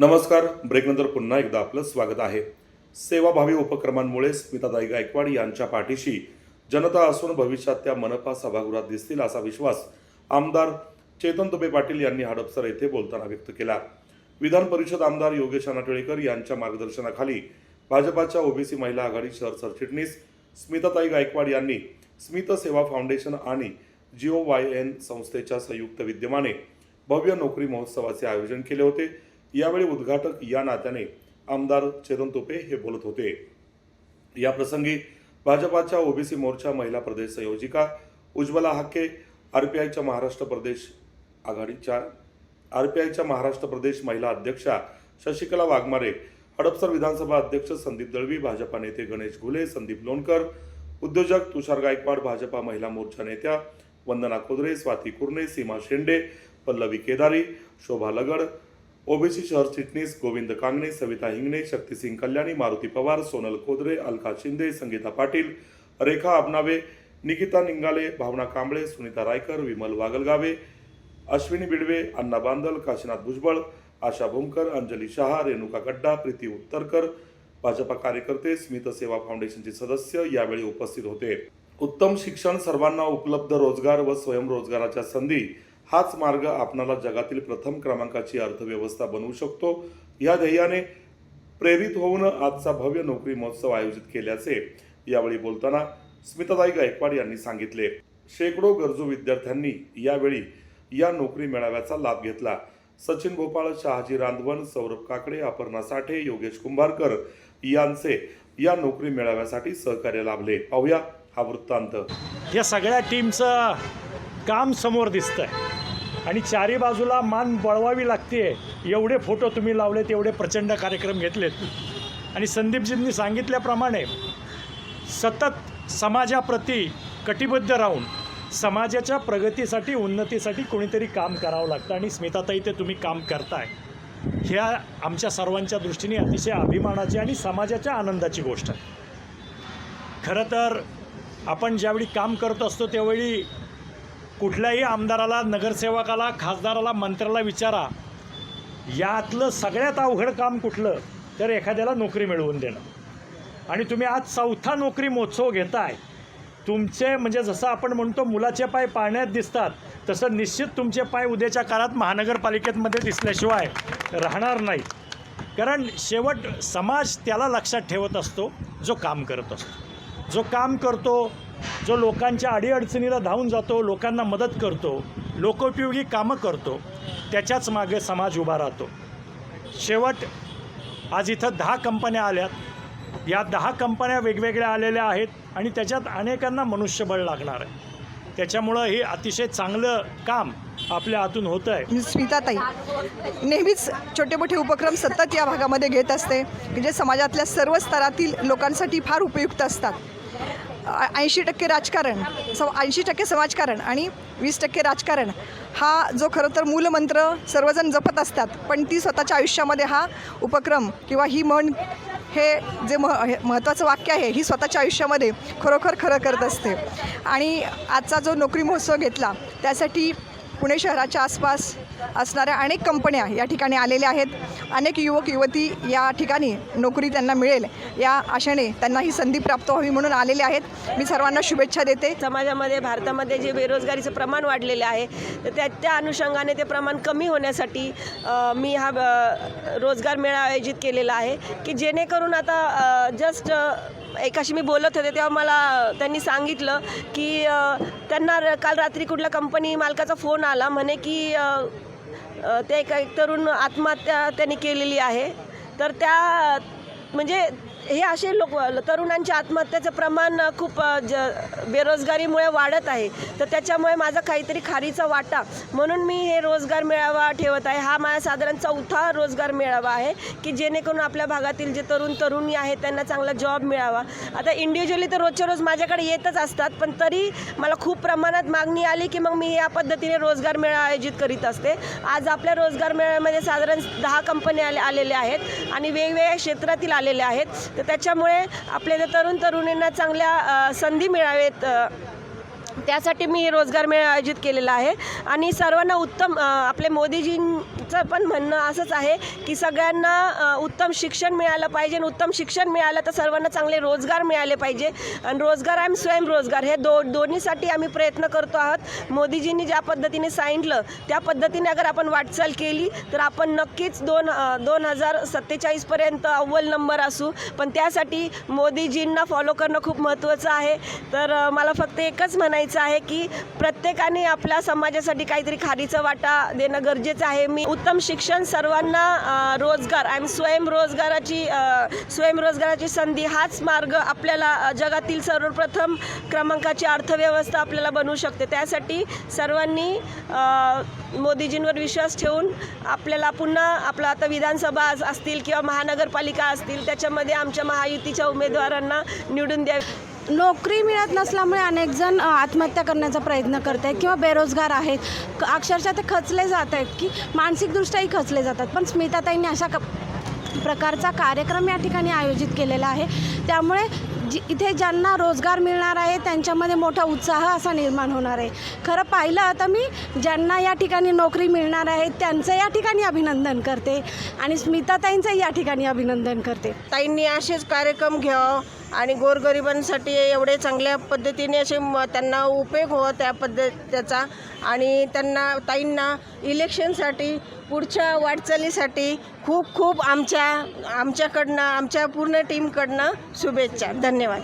नमस्कार. ब्रेकनंतर पुन्हा एकदा आपलं स्वागत आहे. सेवाभावी उपक्रमांमुळे स्मिताताई गायकवाड यांच्या पाठीशी जनता असून भविष्यात त्या मनपा सभागृहात दिसतील असा विश्वास आमदार चेतन तुबे पाटील यांनी हडपसर येथे बोलताना व्यक्त केला. विधान परिषद आमदार योगेश टिळेकर यांच्या मार्गदर्शनाखाली भाजपाच्या ओबीसी महिला आघाडी शहर सरचिटणीस स्मिताताई गायकवाड यांनी स्मित सेवा फाउंडेशन आणि जिओ वाय एन संस्थेच्या संयुक्त विद्यमाने भव्य नोकरी महोत्सवाचे आयोजन केले होते. यावेळी उद्घाटक या नात्याने आमदार चेतन तुपे हे बोलत होते. या प्रसंगी भाजपाच्या ओबीसी मोर्चा महिला प्रदेश संयोजिका उज्ज्वला हाके आरपीआयच्या महाराष्ट्र प्रदेश आघाडीच्या आरपीआयच्या महाराष्ट्र प्रदेश महिला अध्यक्षा शशिकला वाघमारे हडपसर विधानसभा अध्यक्ष संदीप दळवी भाजपा नेते गणेश घुले संदीप लोणकर उद्योजक तुषार गायकवाड भाजपा महिला मोर्चा नेत्या वंदना खोदरे स्वाती कुर्णे सीमा शेंडे पल्लवी केदारी शोभा लगड ओबीसी शहर चिटणीस गोविंद कांगणे सविता हिंगणे शक्तिसिंग कल्याणी मारुती पवार सोनल खोदरे अलका शिंदे संगीता पाटील रेखा आबनावे निकिता निंगाले भावना कांबळे सुनीता रायकर विमल वागलगावे अश्विनी बिडवे अण्णा बांदल काशीनाथ भुजबळ आशा भोमकर अंजली शहा रेणुका गड्डा प्रीती उत्तरकर भाजपा कार्यकर्ते स्मित सेवा फाउंडेशनचे सदस्य यावेळी उपस्थित होते. उत्तम शिक्षण सर्वांना उपलब्ध रोजगार व स्वयंरोजगाराच्या संधी हाच मार्ग आपणाला जगातील प्रथम क्रमांकाची अर्थव्यवस्था बनवू शकतो. या ध्येयाने प्रेरित होऊन आजचा भव्य नोकरी महोत्सव आयोजित केल्याचे यावेळी बोलताना स्मिताताई गायकवाड यांनी सांगितले. शेकडो गरजू विद्यार्थ्यांनी यावेळी या नोकरी मेळाव्याचा लाभ घेतला. सचिन भोपाळ शहाजी रांधवन सौरभ काकडे अपर्णा साठे योगेश कुंभारकर यांचे या नोकरी मेळाव्यासाठी सहकार्य लाभले. पाहूया हा वृत्तांत. या सगळ्या टीमचं काम समोर दिसतंय. आणि चारी बाजूला मान बळवावी लागते एवढे फोटो तुम्ही लावलेत एवढे प्रचंड कार्यक्रम घेतलेत. आणि संदीपजींनी सांगितल्याप्रमाणे सतत समाजाप्रती कटिबद्ध राहून समाजाच्या प्रगतीसाठी उन्नतीसाठी कोणीतरी काम करावं लागतं. आणि स्मिताताई ते तुम्ही काम करताय. ह्या आमच्या सर्वांच्या दृष्टीने अतिशय अभिमानाची आणि समाजाच्या आनंदाची गोष्ट आहे. खरं तर आपण ज्यावेळी काम करत असतो त्यावेळी कुठल्याही आमदाराला नगरसेवकाला खासदाराला मंत्र्याला विचारा. यातलं सगळ्यात अवघड काम कुठलं? तर एखाद्याला नोकरी मिळवून देणं. आणि तुम्ही आज चौथा नोकरी महोत्सव घेताय. तुमचे म्हणजे जसं आपण म्हणतो मुलाचे पाय पाण्यात दिसतात तसं निश्चित तुमचे पाय उद्याच्या काळात महानगरपालिकेमध्ये दिसल्याशिवाय राहणार नाही कारण शेवट समाज त्याला लक्षात ठेवत असतो जो काम करत असतो. जो काम करतो जो लोकांच्या अडीअडचणीला धावून जातो लोकांना मदत करतो लोकोपयोगी कामं करतो त्याच्याच मागे समाज उभा राहतो. शेवट आज इथं दहा कंपन्या आल्यात. या दहा कंपन्या वेगवेगळ्या आलेल्या आहेत आणि त्याच्यात अनेकांना मनुष्यबळ लागणार आहे. त्याच्यामुळं हे अतिशय चांगलं काम आपल्या हातून होतं आहे मी स्मिताताई नेहमीच छोटे मोठे उपक्रम सतत या भागामध्ये घेत असते की जे समाजातल्या सर्व स्तरातील लोकांसाठी फार उपयुक्त असतात. ऐंशी टक्के राजकारण स ऐंशी टक्के समाजकारण आणि वीस टक्के राजकारण हा जो खरं तर मूलमंत्र सर्वजण जपत असतात पण ती स्वतःच्या आयुष्यामध्ये हा उपक्रम किंवा ही म्हण हे जे मह हे महत्त्वाचं वाक्य आहे ही स्वतःच्या आयुष्यामध्ये खरोखर खरं करत असते. आणि आजचा जो नोकरी महोत्सव घेतला त्यासाठी पुणे शहराच्या आसपास असणाऱ्या अनेक कंपन्या या ठिकाणी आलेल्या आहेत. अनेक युवक युवती या ठिकाणी नोकरी त्यांना मिळेल. या आशेने त्यांना ही संधी प्राप्त व्हावी म्हणून आलेले आहेत. मी सर्वांना शुभेच्छा देते. समाजामध्ये भारतामध्ये जे बेरोजगारीचं प्रमाण वाढलेलं आहे तर त्या त्या अनुषंगाने ते प्रमाण कमी होण्यासाठी मी हा रोजगार मेळा आयोजित केलेला आहे. की जेणेकरून आता जस्ट एकाशी मी बोलत होते तेव्हा मला त्यांनी सांगितलं की त्यांना र- काल रात्री कुठल्या कंपनी मालकाचा फोन आला म्हणे की त्या एका ते एक तरुण आत्महत्या त्यांनी केलेली आहे. तर त्या म्हणजे हे असे लोक तरुणांच्या आत्महत्याचं प्रमाण खूप ज बेरोजगारीमुळे वाढत आहे. तर त्याच्यामुळे माझा काहीतरी खारीचा वाटा. म्हणून मी हे रोजगार मेळावा ठेवत आहे. हा माझा साधारण चौथा रोजगार मेळावा आहे की जेणेकरून आपल्या भागातील जे तरुण तरुणी आहेत त्यांना चांगला जॉब मिळावा. आता इंडिव्हिज्युअली तर रोजच्या रोज माझ्याकडे येतच असतात पण तरी मला खूप प्रमाणात मागणी आली की मग मी या पद्धतीने रोजगार मेळा आयोजित करीत असते. आज आपल्या रोजगार मेळ्यामध्ये साधारण दहा कंपन्या आले आलेल्या आहेत आणि वेगवेगळ्या क्षेत्रातील आलेल्या आहेत. तर त्याच्यामुळे आपल्याला तरुण तरुणींना चांगल्या संधी मिळावेत. त्यासाठी मी रोजगार मेळा आयोजित केलेला आहे. आणि सर्वांना उत्तम आपले मोदीजीं चं पण म्हणणं असंच आहे की सगळ्यांना उत्तम शिक्षण मिळालं पाहिजे आणि उत्तम शिक्षण मिळालं तर सर्वांना चांगले रोजगार मिळाले पाहिजे. आणि रोजगार आणि स्वयंरोजगार हे दो दोन्हीसाठी आम्ही प्रयत्न करतो आहोत. मोदीजींनी ज्या पद्धतीने सांगितलं त्या पद्धतीने अगर आपण वाटचाल केली तर आपण नक्कीच दोन दोन हजार सत्तेचाळीसपर्यंत अव्वल नंबर असू. पण त्यासाठी मोदीजींना फॉलो करणं खूप महत्त्वाचं आहे. तर मला फक्त एकच म्हणायचं आहे की प्रत्येकाने आपल्या समाजासाठी काहीतरी खारीचा वाटा देणं गरजेचं आहे. मी उत्तम शिक्षण सर्वांना रोजगार आणि स्वयंरोजगाराची स्वयंरोजगाराची संधी हाच मार्ग आपल्याला जगातील सर्वप्रथम क्रमांकाची अर्थव्यवस्था आपल्याला बनवू शकते. त्यासाठी सर्वांनी मोदीजींवर विश्वास ठेवून आपल्याला पुन्हा आपलं आता विधानसभा असतील किंवा महानगरपालिका असतील त्याच्यामध्ये आमच्या महायुतीच्या उमेदवारांना निवडून द्यावे. नोकरी मिळत नसल्यामुळे अनेक जण आत्महत्या करण्याचा प्रयत्न करत आहेत किंवा बेरोजगार आहेत. क- अक्षरशः ते खचले जात आहेत की मानसिकदृष्ट्याही खचले जातात. पण स्मिताताईंनी अशा क प्रकारचा कार्यक्रम या ठिकाणी आयोजित केलेला आहे. त्यामुळे जी इथे ज्यांना रोजगार मिळणार आहे त्यांच्यामध्ये मोठा उत्साह असा निर्माण होणार आहे. खरं पाहिलं तर मी ज्यांना या ठिकाणी नोकरी मिळणार आहे त्यांचं या ठिकाणी अभिनंदन करते आणि स्मिताताईंचं या ठिकाणी अभिनंदन करते. ताईंनी असेच कार्यक्रम घ्यावं. आणि गोरगरिबांसाठी एवढे चांगल्या पद्धतीने असे म त्यांना उपयोग हो त्या पद्धत त्याचा आणि त्यांना ताईंना इलेक्शनसाठी पुढच्या वाटचालीसाठी खूप खूप आमच्या आमच्याकडनं आमच्या पूर्ण टीमकडनं शुभेच्छा. धन्यवाद.